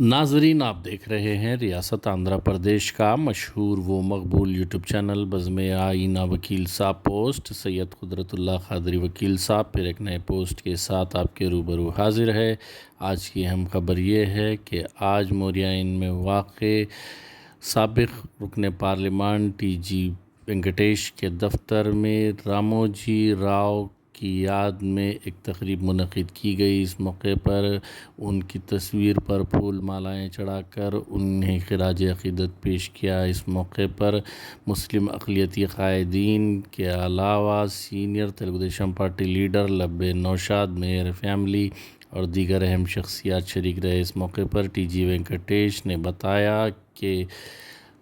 ناظرین، آپ دیکھ رہے ہیں ریاست آندھرا پردیش کا مشہور و مقبول یوٹیوب چینل بزم آئینہ وکیل صاحب پوسٹ۔ سید قدرت اللہ قادری وکیل صاحب، پھر ایک نئے پوسٹ کے ساتھ آپ کے روبرو حاضر ہے۔ آج کی اہم خبر یہ ہے کہ آج موریائن میں واقع سابق رکن پارلیمان ٹی جی وینکٹیش کے دفتر میں رامو جی راؤ کی یاد میں ایک تقریب منعقد کی گئی۔ اس موقع پر ان کی تصویر پر پھول مالائیں چڑھا کر انہیں خراج عقیدت پیش کیا۔ اس موقع پر مسلم اقلیتی قائدین کے علاوہ سینئر تیلگو دیشم پارٹی لیڈر لبے نوشاد، میئر فیملی اور دیگر اہم شخصیات شریک رہے۔ اس موقع پر ٹی جی وینکٹیش نے بتایا کہ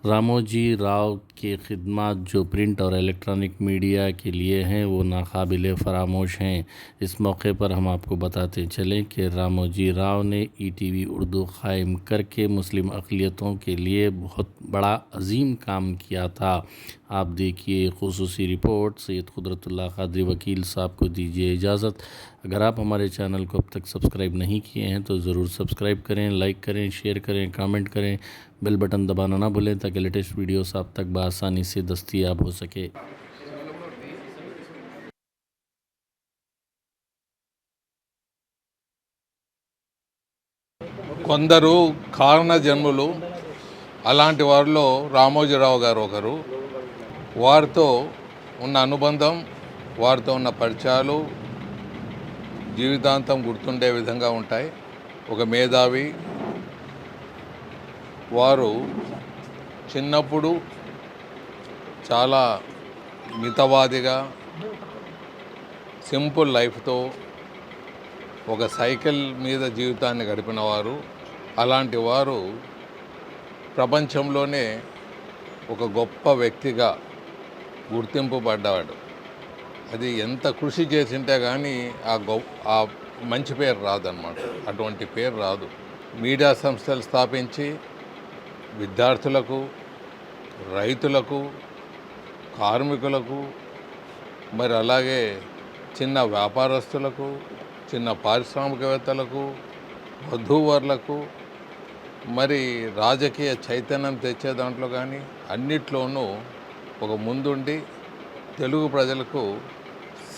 رامو جی راؤ کے خدمات جو پرنٹ اور الیکٹرانک میڈیا کے لیے ہیں، وہ ناقابل فراموش ہیں۔ اس موقع پر ہم آپ کو بتاتے چلیں کہ رامو جی راؤ نے ای ٹی وی اردو قائم کر کے مسلم اقلیتوں کے لیے بہت بڑا عظیم کام کیا تھا۔ آپ دیکھیے خصوصی رپورٹ، سید قدرت اللہ قادری وکیل صاحب کو دیجیے اجازت۔ اگر آپ ہمارے چینل کو اب تک سبسکرائب نہیں کیے ہیں تو ضرور سبسکرائب کریں، لائک کریں، شیئر کریں، کامنٹ کریں، بیل بٹن دبانا نہ بھولیں تاکہ لیٹسٹ ویڈیوز آپ تک بآسانی سے دستیاب ہو سکے۔ కొందరు కారణ జన్ములు، అలాంటి వారిలో రామోజీరావు గారు ఒకరు. వారితో ఉన్న అనుబంధం వారితో ఉన్న పరిచయాలు జీవితాంతం గుర్తుండే విధంగా ఉంటాయి. ఒక మేధావి వారు చిన్నప్పుడు చాలా మితవాదిగా సింపుల్ లైఫ్తో ఒక సైకిల్ మీద జీవితాన్ని గడిపిన వారు అలాంటి వారు ప్రపంచంలోనే ఒక గొప్ప వ్యక్తిగా గుర్తింపు పడ్డవాడు అది ఎంత కృషి చేసింటే కానీ ఆ గొ ఆ మంచి పేరు రాదన్నమాట. అటువంటి పేరు రాదు. మీడియా సంస్థలు స్థాపించి విద్యార్థులకు రైతులకు కార్మికులకు మరి అలాగే చిన్న వ్యాపారస్తులకు చిన్న పారిశ్రామికవేత్తలకు వధూవరులకు మరి రాజకీయ చైతన్యం తెచ్చే దాంట్లో కానీ అన్నిట్లోనూ ఒక ముందుండి తెలుగు ప్రజలకు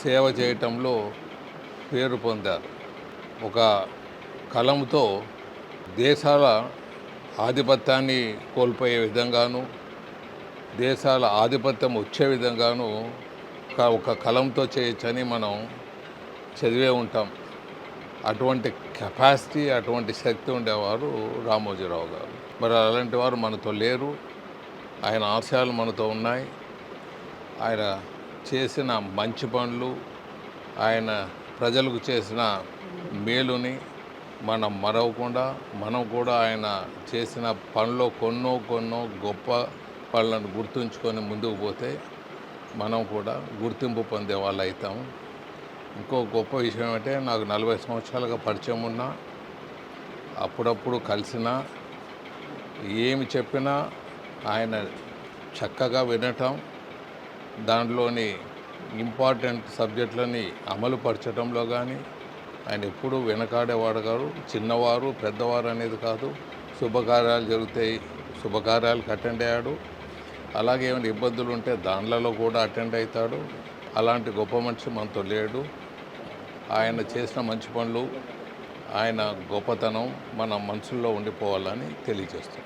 సేవ చేయటంలో పేరు పొందారు. ఒక కలంతో దేశాల ఆధిపత్యాన్ని కోల్పోయే విధంగాను దేశాల ఆధిపత్యం వచ్చే విధంగాను ఒక కలంతో చేయొచ్చని మనం చదివే ఉంటాం. అటువంటి కెపాసిటీ అటువంటి శక్తి ఉండేవారు రామోజీరావు గారు. మరి అలాంటి వారు మనతో లేరు. ఆయన ఆశయాలు మనతో ఉన్నాయి. ఆయన చేసిన మంచి పనులు ఆయన ప్రజలకు చేసిన మేలుని మనం మరవకుండా మనం కూడా ఆయన చేసిన పనిలో కొన్నో కొన్నో గొప్ప పనులను గుర్తుంచుకొని ముందుకు పోతే మనం కూడా గుర్తింపు పొందే వాళ్ళు అవుతాము ఇంకో గొప్ప విషయం అంటే నాకు నలభై సంవత్సరాలుగా పరిచయం ఉన్నా అప్పుడప్పుడు కలిసినా ఏమి చెప్పినా ఆయన చక్కగా వినటం దాంట్లోని ఇంపార్టెంట్ సబ్జెక్టులని అమలు పరచడంలో కానీ ఆయన ఎప్పుడూ వెనకాడేవాడు గారు. చిన్నవారు పెద్దవారు అనేది కాదు. శుభకార్యాలు జరుగుతాయి శుభకార్యాలకు అటెండ్ అయ్యాడు. అలాగే ఏమైనా ఇబ్బందులు ఉంటే దానిలలో కూడా అటెండ్ అవుతాడు. అలాంటి గొప్ప మనిషి మనతో లేడు. ఆయన చేసిన మంచి పనులు ఆయన గొప్పతనం మన మనసుల్లో ఉండిపోవాలని తెలియజేస్తాం